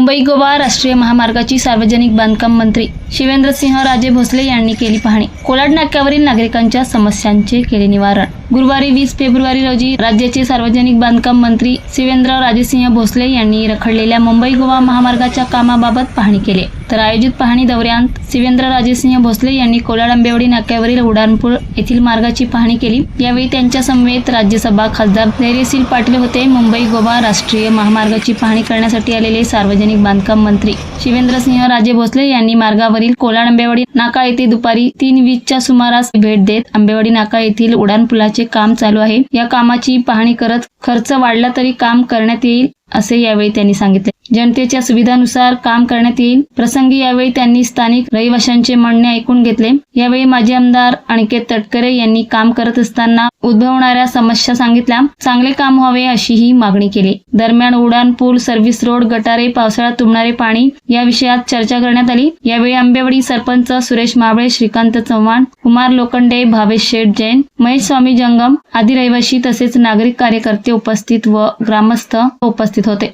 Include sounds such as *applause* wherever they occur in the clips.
मुंबई गोवा राष्ट्रीय महामार्गाची सार्वजनिक बांधकाम मंत्री शिवेंद्रसिंह राजे भोसले यांनी केली पाहणी. कोलाड नाक्यावरील नागरिकांच्या समस्यांचे केले निवारण. गुरुवारी वीस फेब्रुवारी रोजी राज्याचे सार्वजनिक बांधकाम मंत्री शिवेंद्र राजेसिंह भोसले यांनी रखडलेल्या मुंबई गोवा महामार्गाच्या कामाबाबत पाहणी केली. तर आयोजित पाहणी दौऱ्यात शिवेंद्र राजेसिंह भोसले यांनी कोलाड आंबेवाडी नाक्यावरील उडाणपूर येथील मार्गाची पाहणी केली. यावेळी त्यांच्या समवेत राज्यसभा खासदार धैर्यशील पाटील होते. मुंबई गोवा राष्ट्रीय महामार्गाची पाहणी करण्यासाठी आलेले सार्वजनिक बांधकाम मंत्री शिवेंद्रसिंह राजे भोसले यांनी मार्गावरील कोलाड आंबेवाडी नाका येथे दुपारी तीन वीसच्या सुमारास भेट देत आंबेवाडी नाका येथील उड्डाणपुलाचे काम चालू आहे. या कामाची पाहणी करत खर्च वाढला तरी काम करण्यात येईल. असे यावेळी त्यांनी सांगितले. जनतेच्या सुविधानुसार काम करण्यात येईल. प्रसंगी यावेळी त्यांनी स्थानिक रहिवाशांचे म्हणणे ऐकून घेतले. यावेळी माजी आमदार अनिकेत तटकरे यांनी काम करत असताना उद्भवणाऱ्या समस्या सांगितल्या. चांगले काम व्हावे अशीही मागणी केली. दरम्यान उडान पूल सर्व्हिस रोड गटारे पावसाळ्यात तुंबणारे पाणी या विषयात चर्चा करण्यात आली. यावेळी आंबेवाडी सरपंच सुरेश माबळे श्रीकांत चव्हाण कुमार लोखंडे भावेश शेठ जैन महेश स्वामी जंगम आदी रहिवाशी तसेच नागरिक कार्यकर्ते उपस्थित व ग्रामस्थ उपस्थित होते।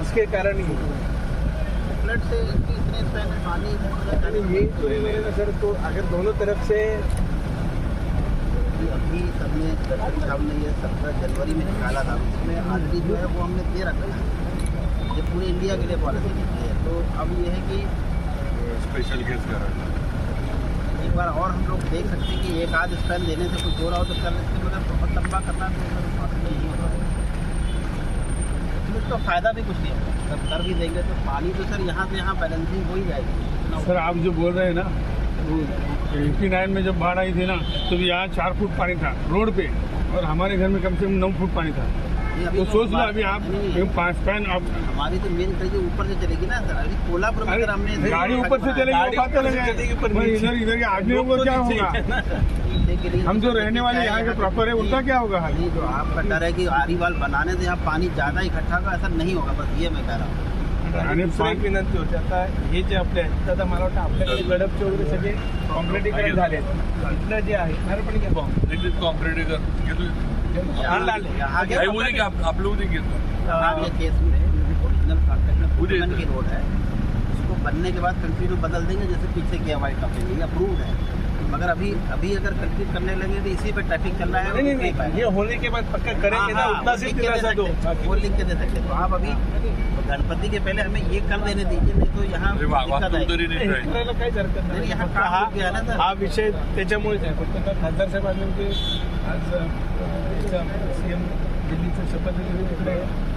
उसके कारण ही। फ्लड से इतने पानी है ना सर तो अगर दोनों तरफ़ से अभी सबने ये सत्रह जनवरी में निकाला था। उसमें ऑलरेडी जो है वो हमने दे रखा है ये पूरे इंडिया के लिए पॉलिसी निकली है। तो अब ये है कि स्पेशल केस करा। एक बार और हम लोग देख सकते हैं कि एक आध स्पैन देने से कुछ हो रहा हो तो कर लेते मगर बहुत लंबा करना तो पॉसिबल नहीं इसमें तो फ़ायदा भी कुछ नहीं होगा जब कर भी देंगे तो पानी तो सर यहाँ से यहाँ बैलेंसिंग हो ही जाएगी। सर, आप जो बोल रहे हैं ना एटी नाइन में जब बाढ़ आई थी ना तो यहाँ चार फुट पानी था रोड पे, और हमारे घर में कम से कम नौ फुट पानी था। तो तो सोच लो बात- अभी आप नहीं, नहीं, एक पाँच पैन आप। हमारी तो मेन खरीदी ऊपर से चलेगी ना सर अभी कोल्हापुर में अरे अगर हमने गाड़ी ऊपर से चलेगी गाड़ी वो बात ऊपर अलग से है चलेगी, पर पर नीचे- इधर इधर के आदमियों को लोग तो क्या नीचे होगा? ही है ना। नीचे के लिए हम जो रहने वाले यहाँ के प्रॉपर है उनका क्या होगा हाल? नहीं तो आपका डर है कि आरी वाल बनाने से यहाँ पानी ज्यादा इकट्ठा होगा ऐसा नहीं होगा बस ये मैं कह रहा हूँ। आणि दुसरं एक विनंती होती आता हे जे आपले आहेत आता मला वाटतं आपल्याकडे गडपचे वगैरे सगळे कॉन्क्रिटीकरण झाले इथलं जे आहे अरे पण घे भाऊ. कॉम्प्रेटिव्ह घेतो आणलं, आणलं. यहाँ के- काही उद्या घे, आप लोग उद्या घेतो. यहाँ के केस में ओरिजिनल कॉन्ट्रैक्ट में मुझे- फुटमैन की रोड है उसको बनने के बाद कंक्रीट में बदल देंगे जैसे पीछे किया व्हाइट टॉप ये अप्रूव्ड है. मगर अभी अभी अगर कंक्रीट करने लगे तो इसी पे ट्रैफिक चल रहा है नहीं नहीं। ये होने के बाद पक्का करेंगे ना उतना वो से लिख के दे दिलासा दो सकते वो लिख के दे सकते। तो आप अभी गणपति के पहले हमें ये कर देने दीजिए नहीं तो यहाँ हे काहीच हरकत नाही, नाही हा हा. हा विषय त्याच्यामुळेच आहे फक्त खासदार साहेबांनी ते आज सीएम दिल्लीचं शपथ तिकडे आहे.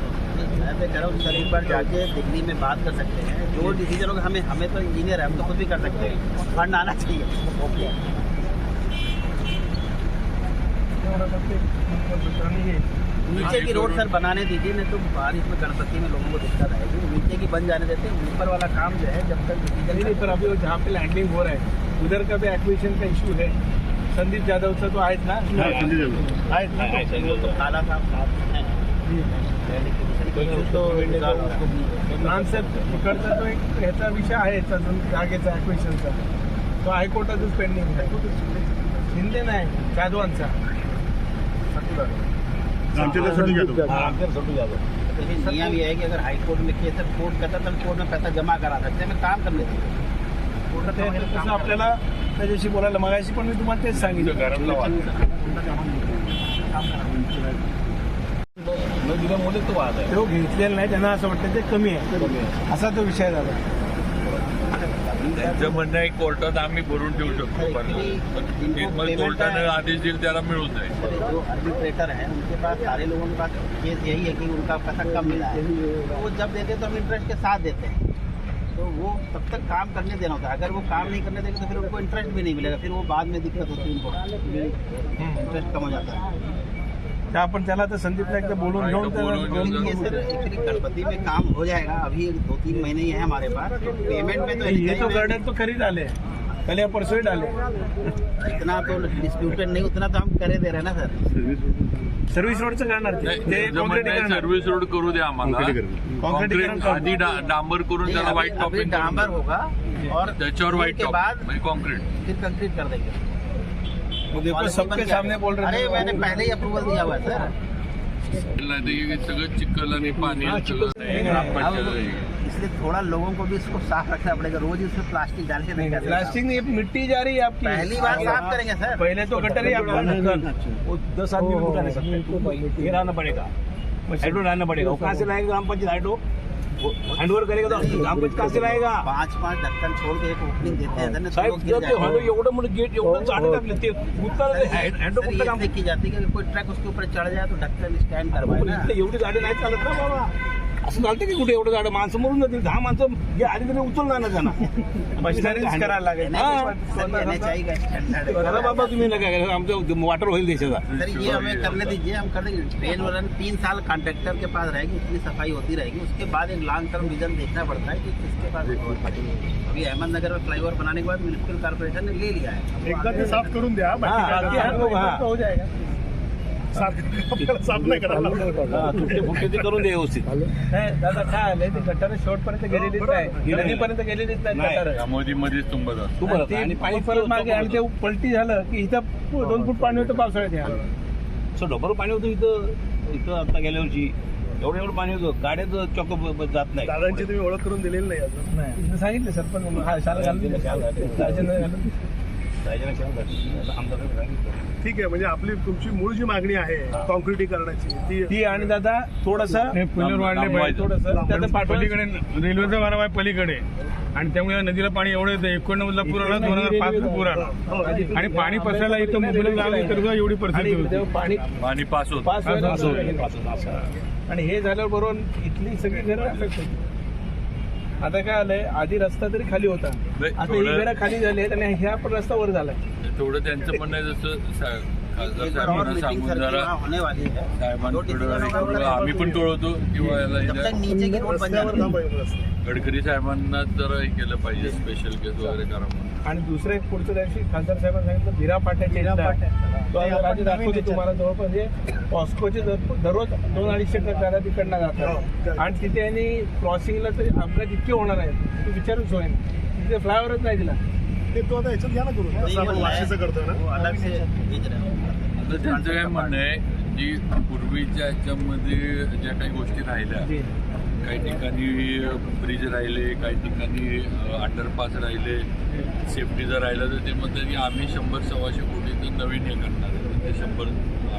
मैं तो कह रहा हूँ सर एक बार जाके दिल्ली में बात कर सकते हैं। जो डिसीज़न होगा हमें हमें तो इंजीनियर है हम तो खुद भी कर सकते हैं। फंड आना चाहिए। ओके। हे नीचे की रोड सर बनाने दीजिए नहीं तो बारिश में गणपति में लोगों को दिक्कत आएगी। नीचे की बन जाने देते हैं ऊपर वाला काम जो है जब तक नहीं नहीं पर अभी वो जहाँ पे लैंडिंग हो रहा है उधर का भी एक्विजिशन का इशू है। संदीप यादवचा तो आहेच ना? आहेत ना? वो तो काला साहब हैं तो आन्सर इकडचा तो एक ह्याचा विषय आहे जागेचा ॲक्विशनचा तो हायकोर्टातच पेंडिंग आहे. शिंदे नाही जाधवांचा. नियम ये है कि अगर हाई कोर्ट में केस है कोर्ट कहता है, तब कोर्ट में पैसा जमा करा. सकते हैं काम करने दीजिए कोर्ट तर का ते काम कसं करना आपल्याला त्याच्याशी बोलायला मगाशी पण मी तुम्हाला तेच सांगितलं. वाद. तो घेतलेला नाही त्यांना असं वाटतं ते कमी आहे. असा तो विषय झाला. त्यांचं म्हणणं आहे कोर्टात आम्ही भरून ठेवू शकतो मग कोर्टाने आदेश दिले त्याला मिळून जाईल. जो आर्बिट्रेटर है उनके पास सारे लोगों के पास केस यही है कि उनका पैसा कम मिला है। तो वो जब देते हैं तो हम इंटरेस्ट के साथ देते हैं। तो वो तब तक काम करने देना होता है। अगर वो काम नहीं करने देंगे तो फिर उनको इंटरेस्ट भी नहीं मिलेगा। फिर वो बाद में दिक्कत होती है उनको। इंटरेस्ट कम हो जाता है। तर आपण त्याला तर संदीपला एकदा बोलून घेऊन बोलून घेऊन गणपति में काम हो जाएगा अभी दो तीन महीने ही है हमारे पास। तो पेमेंट में तो ये तो गार्डन तो खरीद आले कल या परसों ही डाले। इतना तो डिस्प्यूटेड नहीं उतना तो हम करे दे रहे ना सर। सर्व्हिस रोडचं करणार ते. ते सर्व्हिस रोड करू द्या आम्हाला Concretization कॉन्क्रीट करू. आधी डांबर करून त्याला व्हाईट टॉपिंग डांबर होगा और त्याच्यावर व्हाईट टॉप कॉन्क्रीट फिर कंक्रीट कर देंगे। देखो सबके सामने बोल रहे अरे मैंने पहले ही अप्रूवल दिया हुआ है सर नाही सगळं चिखल आणि पाणी सगळं खराब पडलेलं आहे. इसलिए थोड़ा लोगों को भी इसको साफ़ रखना पड़ेगा। रोज ही उसमें प्लास्टिक डाल के नहीं प्लास्टिक नहीं मिट्टी जा रही है आपकी। पहली बार साफ़ करेंगे सर। पहले तो गटर ही आपका वो दस आदमी उठा नहीं सकते ये रहना पड़ेगा। हाइड्रो लाना पड़ेगा। कहाँ से लाएँगे? ग्राम पंचायत हाइड्रो। हैंडओवर करेगा तो ग्राम पंचायत कहाँ से लाएगा। पांच पांच ढक्कन छोड़ के एक ओपनिंग देते हैं ना तो साहेब जर ते। हॅलो एवढं मोठं गेट एवढं झाडं टाकले ते गुंतलं ते हँडो सर कुठलं ये काम देखी जाती है कि कोई ट्रक उसके ऊपर चढ़ जाए तो ढक्कन स्टैंड करवाए ना। एवढी झाडं नाही चालत ना बाबा। असं चालतं की कुठे एवढं झाडं माणसं मरून जातील दहा माणसं जे आली तरी उचलणार ना त्यांना. *laughs* करायला लागेल. है. करा बाबा तुम्ही नका करा. आमचं वाटर होईल देशाचा. सर ये हमें करने दीजिए हम कर देंगे ट्रेन वाला तीन साल कॉन्ट्रेक्टर के पास रहेगी इतनी सफाई होती रहेगी। उसके बाद एक लॉन्ग टर्म विजन देखना पड़ता है कि किसके पास अभी अहमदनगर में फ्लाईओवर बनाने के बाद म्यूनसिपल कॉर्पोरेशन ने ले लिया है। एकदा ते साफ करून द्या बाकी काय. हो जाएगा। साफ नाही करून दे व्यवस्थित नाही दादा काय आलंय ते गटार शेवटपर्यंत गेलेलीच नाही नदीपर्यंत गेलेलीच नाही नाही. गटार त्यामध्ये मध्येच तुंबत असतं ते आणि पाणी परत मागे आणि ते पलटी झालं की इथं दोन फूट पाणी होतं पावसाळ्यात या. सो डबल पाणी होतं इथं इथं आता गेल्या वर्षी एवढं एवढं पाणी होतं गाड्याचं चॉक जात नाही दादांची तुम्ही ओळख करून दिलेली नाही अजून इथं सांगितलं सर पण हा शाळा घालून दिलं राजेंद्र घालून दिलं. आमदाराने सांगितलं. ठीक आहे म्हणजे आपली तुमची मूळ जी मागणी आहे कॉन्क्रिटीकरणाची ती ती आणि दादा थोडस पुलावर वाढले पाहिजे. थोडस पलीकडे रेल्वेचा मार्ग आहे पलीकडे. आणि त्यामुळे नदीला पाणी एवढं येतं. एकोणनव्वदला पूर आला दोन हजार पाच ला पूर आला. आणि पाणी पसरायला इथं मुंबईला लागलं तर एवढी परिस्थिती पाणी पाणी पास होत. आणि हे झाल्यावर बरोबर इथली सगळी घरं आता काय आलंय? आधी रस्ता तरी खाली होता. नाही, आता ही थोडं- खाली झाली आणि ह्या पण रस्ता वर झालाय. थोडं त्यांचं म्हणणं आहे जसं सा- खासदार साहेबांना सांगून जरा होने वाली है साहेबांकडं थोडं आम्ही पण टोळवतो किंवा याला जब तक इथं नीचे की रोड बन रस्त्यावर जाती थांबायचं रस्ता. गडकरी साहेबांना जरा हे केलं पाहिजे स्पेशल केस वगैरे करा म्हणून. आणि दुसरं एक पुढच्या दिवशी खासदार साहेबांनी सांगितलं भिरा पाट्याचे तो आज राजे दाखवतो तुम्हाला जवळपास हे पॉस्कोचे दर- दररोज दोन अडीचशे ट्रक गाड्या तिकडनं जातात. आणि तिथे यांनी क्रॉसिंगला तर अपघात इतके होणार आहेत तू विचारूच सोय नाही. तिथे फ्लायओव्हरच नाही दिला. ते तो आता याच्यात घ्या ना करून. है, वाशीचं करतोय ना. हैं त्यांचं काय म्हणणं आहे की पूर्वीच्या ह्याच्यामध्ये ज्या काही गोष्टी राहिल्या काही ठिकाणी ब्रिज राहिले काही ठिकाणी अंडरपास राहिले. सेफ्टीचं राहिलं तर ते म्हणतात की आम्ही शंभर सव्वाशे कोटीचं नवीन हे करणार आहे. ते शंभर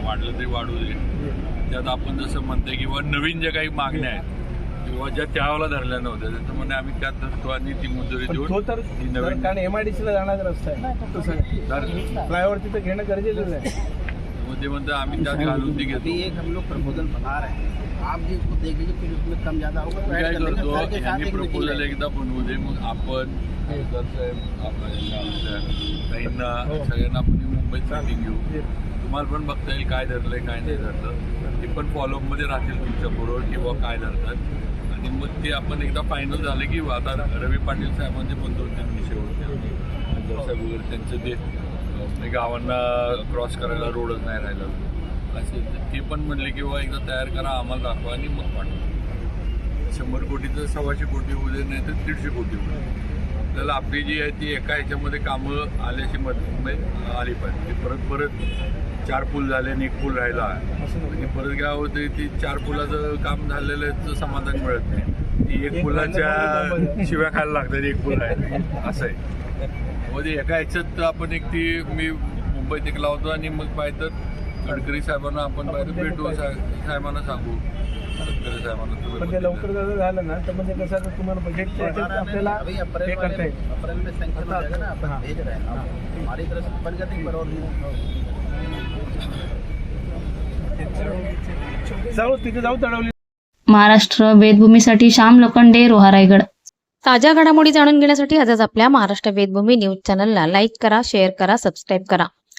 वाढलं तरी वाढू दे. त्यात आपण जसं म्हणतोय किंवा नवीन ज्या काही मागण्या आहेत किंवा ज्या त्यावेळेला धरल्या नव्हत्या त्याचं म्हणणे आम्ही त्यात धरतो आणि ती मंजुरी तो तर नवीन कारण एमआयडीसीला जाणारा रस्ता आहे तर फ्लायओव्हर तिथे घेणं गरजेचं आहे. मग ते म्हणतात आम्ही त्यात घालून ती घेतो. अभी एक हम लोग प्रपोजल बना रहे हैं आप फिर उसमें कम ज्यादा होगा काय करतो यांनी प्रपोजल एकदा बनवू दे मग आपण खासदार साहेब आपल्या आपल्या ताईंना सगळ्यांना आपण मुंबईत मीटिंग घेऊ तुम्हाला पण बघता येईल काय धरलंय काय नाही धरलं ते पण फॉलोअपमध्ये राहतील तुमच्या बरोबर किंवा काय धरतात आणि मग ते आपण एकदा फायनल झालं की आता रवी पाटील साहेबांचे पण दोन तीन विषय होते. साहेब वगैरे त्यांचं ते गावांना क्रॉस करायला रोडच नाही राहिला. असेल तर ते पण म्हणले किंवा एकदा तयार करा आम्हाला दाखवा आणि मग पाठवा. शंभर कोटीचं सव्वाशे कोटी होऊ दे नाही तर दीडशे कोटी होऊ दे. आपल्याला आपली जी आहे ती एका ह्याच्यामध्ये कामं आल्याची मत म्हणजे आली पाहिजे. परत परत चार पूल झाले आणि एक पूल राहिला. आणि परत काय होते ती चार पुलाचं काम झालेलं समाधान मिळत नाही. ती एक पुलाच्या शिव्या खायला लागतात एक पूल आहे. असं आहे. मध्ये एका ह्याच्यात आपण एक ती मी मुंबईत एक लावतो आणि मग पाहिजे तर गडकरी साहेबांना आपण पाहिजे भेटू साहेब- साहेबांना सांगू. गडकरी साहेबांना तुम्ही पण ते लवकर जर झालं ना तर म्हणजे कसं आता तुम्हाला याच्यात आपल्याला अभी हे अप्रैल करता येईल. अप्रैल में सैंक्शन हो जाएगा ना अपन। भेज रहे आप हमारी तरफ से प्रगति पर और जाऊ तिथे जाऊ तडवली महाराष्ट्र वेदभूमीसाठी श्याम लोखंडे रोहा रायगड ताज्या घडामोडी जाणून घेण्यासाठी आजच आपल्या महाराष्ट्र वेदभूमी न्यूज चॅनलला लाईक करा शेअर करा सबस्क्राईब करा.